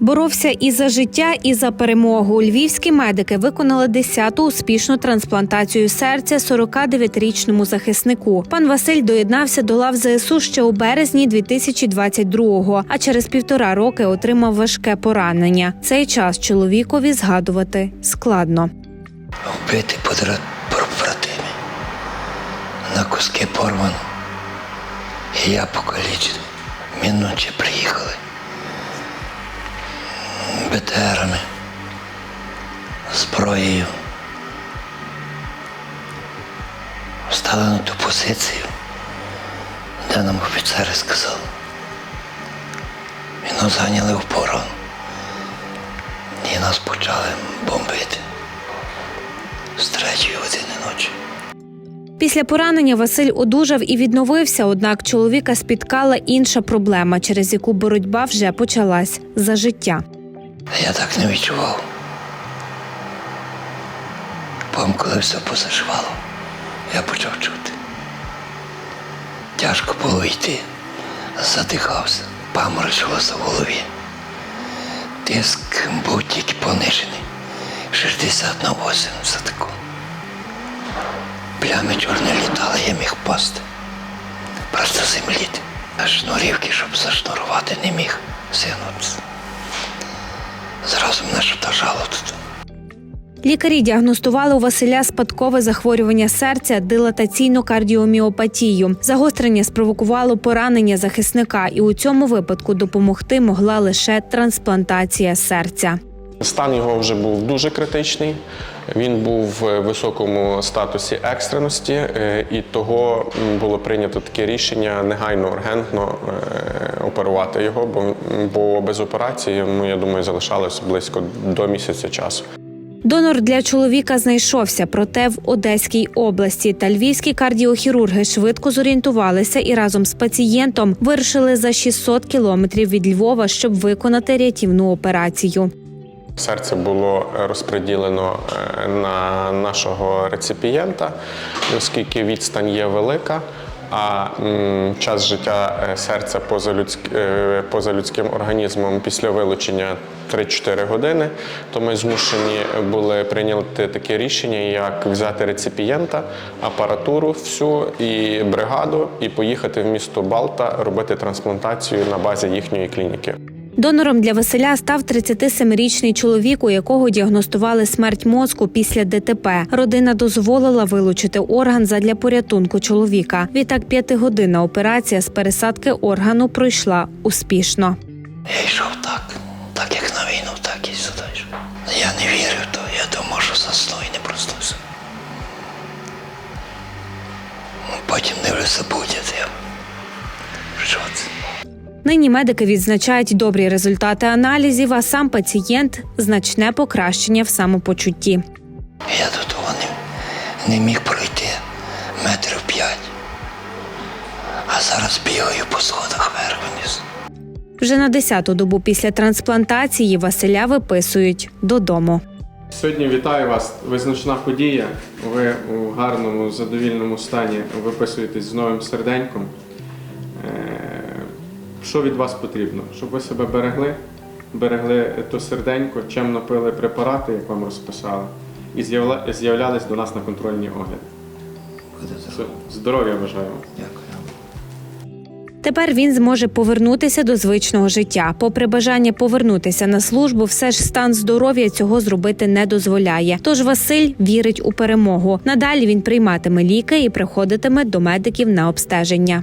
Боровся і за життя, і за перемогу. Львівські медики виконали 10-ту успішну трансплантацію серця 49-річному захиснику. Пан Василь доєднався до лав ЗСУ ще у березні 2022-го, а через півтора роки отримав важке поранення. Цей час чоловікові згадувати складно. вбити побратими, на куски порвано. Я покалічений. Мінучі приїхали. БТРами, зброєю. Встали на ту позицію, де нам офіцери сказали. І нас зайняли в порон. І нас почали бомбити з третьої години ночі. Після поранення Василь одужав і відновився, однак чоловіка спіткала інша проблема, через яку боротьба вже почалась за життя. Я так не відчував. Потім, коли все позашивало, я почав чути. Тяжко було йти, задихався, паморочилося в голові. Тиск був тільки понижений. 60 на 80 таку. Плями чорні літали, я міг пасти. Просто земліти. А шнурівки, щоб зашнурувати, не міг. Сину, Зразу мене шатажало тут. Лікарі діагностували у Василя спадкове захворювання серця, дилатаційну кардіоміопатію. Загострення спровокувало поранення захисника, і у цьому випадку допомогти могла лише трансплантація серця. Стан його вже був дуже критичний. Він був в високому статусі екстреності, е, і того було прийнято таке рішення негайно ургентно е, оперувати його, бо, бо без операції, ну я думаю, залишалось близько до місяця часу. Донор для чоловіка знайшовся, проте в Одеській області та львівські кардіохірурги швидко зорієнтувалися і разом з пацієнтом вирушили за 600 кілометрів від Львова, щоб виконати рятівну операцію. Серце було розподілено е, на нашого реципієнта, оскільки відстань є велика. А час життя е, серця поза, людськ, е, поза людським організмом після вилучення 3-4 години, то ми змушені були прийняти таке рішення, як взяти реципієнта, апаратуру всю і бригаду, і поїхати в місто Балта робити трансплантацію на базі їхньої клініки. Донором для Василя став 37-річний чоловік, у якого діагностували смерть мозку після ДТП. Родина дозволила вилучити орган задля порятунку чоловіка. Відтак п'ятигодинна операція з пересадки органу пройшла успішно. Я йшов так, так як на війну, так і сюди. Я не вірив, то я думав, що засну і не проснуся. Ну, Потім дивлюся, будять я. Що це? Нині медики відзначають добрі результати аналізів, а сам пацієнт значне покращення в самопочутті. Я до того не, не міг пройти метрів п'ять. А зараз бігаю по сходах вниз. Вже на 10-ту добу після трансплантації Василя виписують додому. Сьогодні вітаю вас. Визначна подія. Ви у гарному, задовільному стані виписуєтесь з новим серденьком. Що від вас потрібно? Щоб ви себе берегли, берегли то серденько, чемно пили препарати, як вам розписали, і з'являлись до нас на контрольні огляди. Здоров'я бажаю вам. Дякую. Тепер він зможе повернутися до звичного життя. Попри бажання повернутися на службу, все ж стан здоров'я цього зробити не дозволяє. Тож Василь вірить у перемогу. Надалі він прийматиме ліки і приходитиме до медиків на обстеження.